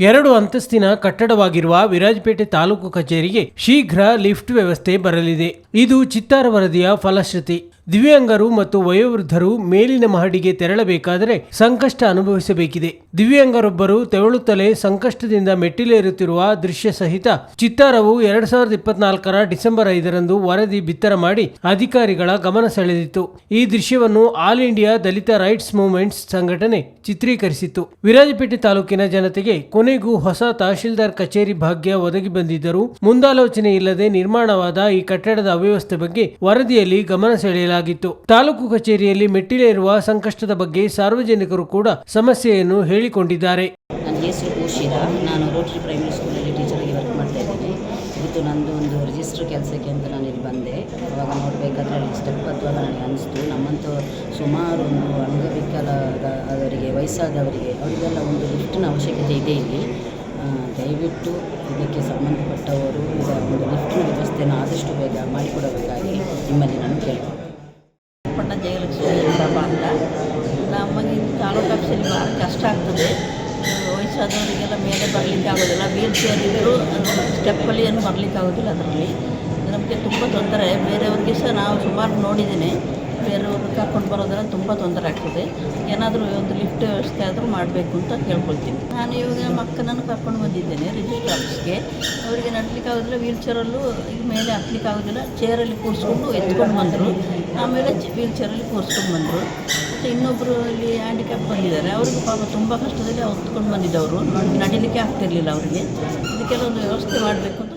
ಎರಡು ಅಂತಸ್ತಿನ ಕಟ್ಟಡವಾಗಿರುವ ವಿರಾಜಪೇಟೆ ತಾಲೂಕು ಕಚೇರಿಗೆ ಶೀಘ್ರ ಲಿಫ್ಟ್ ವ್ಯವಸ್ಥೆ ಬರಲಿದೆ. ಇದು ಚಿತ್ತಾರ ವರದಿಯ ಫಲಶ್ರುತಿ. ದಿವ್ಯಾಂಗರು ಮತ್ತು ವಯೋವೃದ್ಧರು ಮೇಲಿನ ಮಹಡಿಗೆ ತೆರಳಬೇಕಾದರೆ ಸಂಕಷ್ಟ ಅನುಭವಿಸಬೇಕಿದೆ. ದಿವ್ಯಾಂಗರೊಬ್ಬರು ತೆವಳುತ್ತಲೇ ಸಂಕಷ್ಟದಿಂದ ಮೆಟ್ಟಿಲೇರುತ್ತಿರುವ ದೃಶ್ಯ ಸಹಿತ ಚಿತ್ತಾರವು ಎರಡ್ ಸಾವಿರದ ಇಪ್ಪತ್ನಾಲ್ಕರ ಡಿಸೆಂಬರ್ ಐದರಂದು ವರದಿ ಬಿತ್ತರ ಮಾಡಿ ಅಧಿಕಾರಿಗಳ ಗಮನ ಸೆಳೆದಿತ್ತು. ಈ ದೃಶ್ಯವನ್ನು all India Dalit rights movements ಸಂಘಟನೆ ಚಿತ್ರೀಕರಿಸಿತ್ತು. ವಿರಾಜಪೇಟೆ ತಾಲೂಕಿನ ಜನತೆಗೆ ಕೊನೆಗೂ ಹೊಸ ತಹಶೀಲ್ದಾರ್ ಕಚೇರಿ ಭಾಗ್ಯ ಒದಗಿ ಬಂದಿದ್ದರೂ ಮುಂದಾಲೋಚನೆ ಇಲ್ಲದೆ ನಿರ್ಮಾಣವಾದ ಈ ಕಟ್ಟಡದ ಅವ್ಯವಸ್ಥೆ ಬಗ್ಗೆ ವರದಿಯಲ್ಲಿ ಗಮನ ಸೆಳೆಯಲಾಗಿತ್ತು ತಾಲೂಕು ಕಚೇರಿಯಲ್ಲಿ ಮೆಟ್ಟಿಲೇರುವ ಸಂಕಷ್ಟದ ಬಗ್ಗೆ ಸಾರ್ವಜನಿಕರು ಕೂಡ ಸಮಸ್ಯೆಯನ್ನು ಹೇಳಿಕೊಂಡಿದ್ದಾರೆ. ಹೆಸರು ನಾನು ರೋಟರಿ ಪ್ರೈಮರಿ ಸ್ಕೂಲಲ್ಲಿ ಟೀಚರಾಗಿ ವರ್ಕ್ ಮಾಡ್ತಾ ಇದ್ದೀನಿ. ಇವತ್ತು ನಂದು ಒಂದು ರಿಜಿಸ್ಟರ್ ಕೆಲಸಕ್ಕೆ ಅಂತ ನಾನು ಇಲ್ಲಿ ಬಂದೆ. ಅವಾಗ ನೋಡಬೇಕಾದ್ರೆ ಅಲ್ಲಿ ಸ್ಟೆಪ್ ಹತ್ತುವಾಗ ನನಗೆ ಅನಿಸ್ತು. ನಮ್ಮಂತೂ ಸುಮಾರು ಒಂದು ಅಂಗವಿಕಲದ ಅವರಿಗೆ, ವಯಸ್ಸಾದವರಿಗೆ ಅವರಿಗೆಲ್ಲ ಒಂದು ಲಿಫ್ಟಿನ ಅವಶ್ಯಕತೆ ಇದೆ ಇಲ್ಲಿ. ದಯವಿಟ್ಟು ಇದಕ್ಕೆ ಸಂಬಂಧಪಟ್ಟವರು ಇದರ ಒಂದು ಲಿಫ್ಟಿನ ವ್ಯವಸ್ಥೆಯನ್ನು ಆದಷ್ಟು ಬೇಗ ಮಾಡಿಕೊಡಬೇಕಾಗಿ ನಿಮ್ಮಲ್ಲಿ ನಾನು ಕೇಳ್ತೀನಿ ಪಟ್ಟ ಜಯಲಕ್ಷ್ಮಿ ಬಾಬ ಅಂತ ನಮಗೆ ಇಲ್ಲಿ ಭಾಳ ಕಷ್ಟ ಆಗ್ತದೆ. ವಯಸ್ಸಾದವರಿಗೆಲ್ಲ ಮೇಲೆ ಬರಲಿಕ್ಕೆ ಆಗೋದಿಲ್ಲ. ವೀಲ್ ಚೇರ್ ಇದ್ದರೂ ಸ್ಟೆಪ್ಪಲ್ಲಿ ಏನು ಬರಲಿಕ್ಕೆ ಆಗೋದಿಲ್ಲ ಅದರಲ್ಲಿ. ನಮಗೆ ತುಂಬ ತೊಂದರೆ. ಬೇರೆಯವ್ರಿಗೆ ಸಹ ನಾವು ಸುಮಾರು ನೋಡಿದ್ದೀನಿ. ಬೇರೆಯವ್ರು ಕರ್ಕೊಂಡು ಬರೋದ್ರಲ್ಲಿ ತುಂಬ ತೊಂದರೆ ಆಗ್ತದೆ. ಏನಾದರೂ ಒಂದು ಲಿಫ್ಟ್ ವ್ಯವಸ್ಥೆ ಆದರೂ ಮಾಡಬೇಕು ಅಂತ ಕೇಳ್ಕೊಳ್ತೀನಿ. ನಾನು ಇವಾಗ ಮಕ್ಕಳನ್ನು ಕರ್ಕೊಂಡು ಬಂದಿದ್ದೇನೆ ರಿಜಿಸ್ಟರ್ ಆಫೀಸ್ಗೆ ಅವರಿಗೆ ನಡ್ಲಿಕ್ಕೆ ಆಗೋದಿಲ್ಲ. ವೀಲ್ ಚೇರಲ್ಲೂ ಈಗ ಮೇಲೆ ಹತ್ಲಿಕ್ಕೆ ಆಗೋದಿಲ್ಲ. ಚೇರಲ್ಲಿ ಕೂರಿಸ್ಕೊಂಡು ಎತ್ಕೊಂಡು ಬಂದರು. ಆಮೇಲೆ ವೀಲ್ ಚೇರಲ್ಲಿ ಕೂರಿಸ್ಕೊಂಡು ಬಂದರು. ಮತ್ತು ಇನ್ನೊಬ್ಬರು ಅಲ್ಲಿ ಹ್ಯಾಂಡಿಕ್ಯಾಪ್ ಬಂದಿದ್ದಾರೆ. ಅವ್ರಿಗೆ ಪಾಪ ತುಂಬ ಕಷ್ಟದಲ್ಲಿ ಹೊತ್ಕೊಂಡು ಬಂದಿದ್ದವರು. ನಡಿಲಿಕ್ಕೆ ಆಗ್ತಿರ್ಲಿಲ್ಲ ಅವರಿಗೆ. ಇದಕ್ಕೆಲ್ಲ ಒಂದು ವ್ಯವಸ್ಥೆ ಮಾಡಬೇಕು ಅಂತ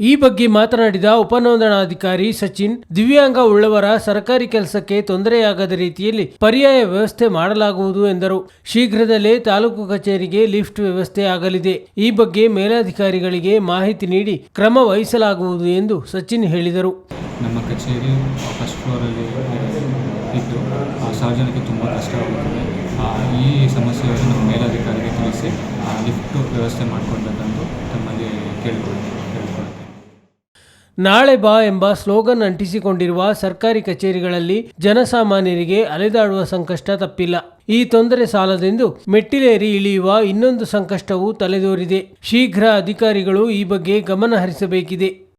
ಈ ಬಗ್ಗೆ ಮಾತನಾಡಿದ ಉಪನೋಂದಣಾಧಿಕಾರಿ ಸಚಿನ್ ದಿವ್ಯಾಂಗ ಉಳ್ಳವರ ಸರ್ಕಾರಿ ಕೆಲಸಕ್ಕೆ ತೊಂದರೆಯಾಗದ ರೀತಿಯಲ್ಲಿ ಪರ್ಯಾಯ ವ್ಯವಸ್ಥೆ ಮಾಡಲಾಗುವುದು ಎಂದರು. ಶೀಘ್ರದಲ್ಲೇ ತಾಲೂಕು ಕಚೇರಿಗೆ ಲಿಫ್ಟ್ ವ್ಯವಸ್ಥೆ ಆಗಲಿದೆ. ಈ ಬಗ್ಗೆ ಮೇಲಾಧಿಕಾರಿಗಳಿಗೆ ಮಾಹಿತಿ ನೀಡಿ ಕ್ರಮ ವಹಿಸಲಾಗುವುದು ಎಂದು ಸಚಿನ್ ಹೇಳಿದರು. ನಮ್ಮ ಕಚೇರಿ ಫಸ್ಟ್ ಫ್ಲೋರಲ್ಲಿ ಇದ್ದು ಸಾರ್ವಜನಿಕರಿಗೆ ತುಂಬ ಕಷ್ಟವಾಗುತ್ತದೆ ಈ ಸಮಸ್ಯೆಯನ್ನು ನಮ್ಮ ಮೇಲಧಿಕಾರಿಗೆ ತಿಳಿಸಿ ಲಿಫ್ಟ್ ವ್ಯವಸ್ಥೆ ಮಾಡಿಕೊಡ್ಬೇಕಂತ ತಮ್ಮಲ್ಲಿ ಕೇಳ್ಕೊಳ್ ಕೇಳ್ಕೊಳ್ತೇನೆ. ನಾಳೆ ಬಾ ಎಂಬ ಸ್ಲೋಗನ್ ಅಂಟಿಸಿಕೊಂಡಿರುವ ಸರ್ಕಾರಿ ಕಚೇರಿಗಳಲ್ಲಿ ಜನಸಾಮಾನ್ಯರಿಗೆ ಅಲೆದಾಡುವ ಸಂಕಷ್ಟ ತಪ್ಪಿಲ್ಲ. ಈ ತೊಂದರೆ ಸಾಲದೆಂದು ಮೆಟ್ಟಿಲೇರಿ ಇಳಿಯುವ ಇನ್ನೊಂದು ಸಂಕಷ್ಟವೂ ತಲೆದೋರಿದೆ. ಶೀಘ್ರ ಅಧಿಕಾರಿಗಳು ಈ ಬಗ್ಗೆ ಗಮನ ಹರಿಸಬೇಕಿದೆ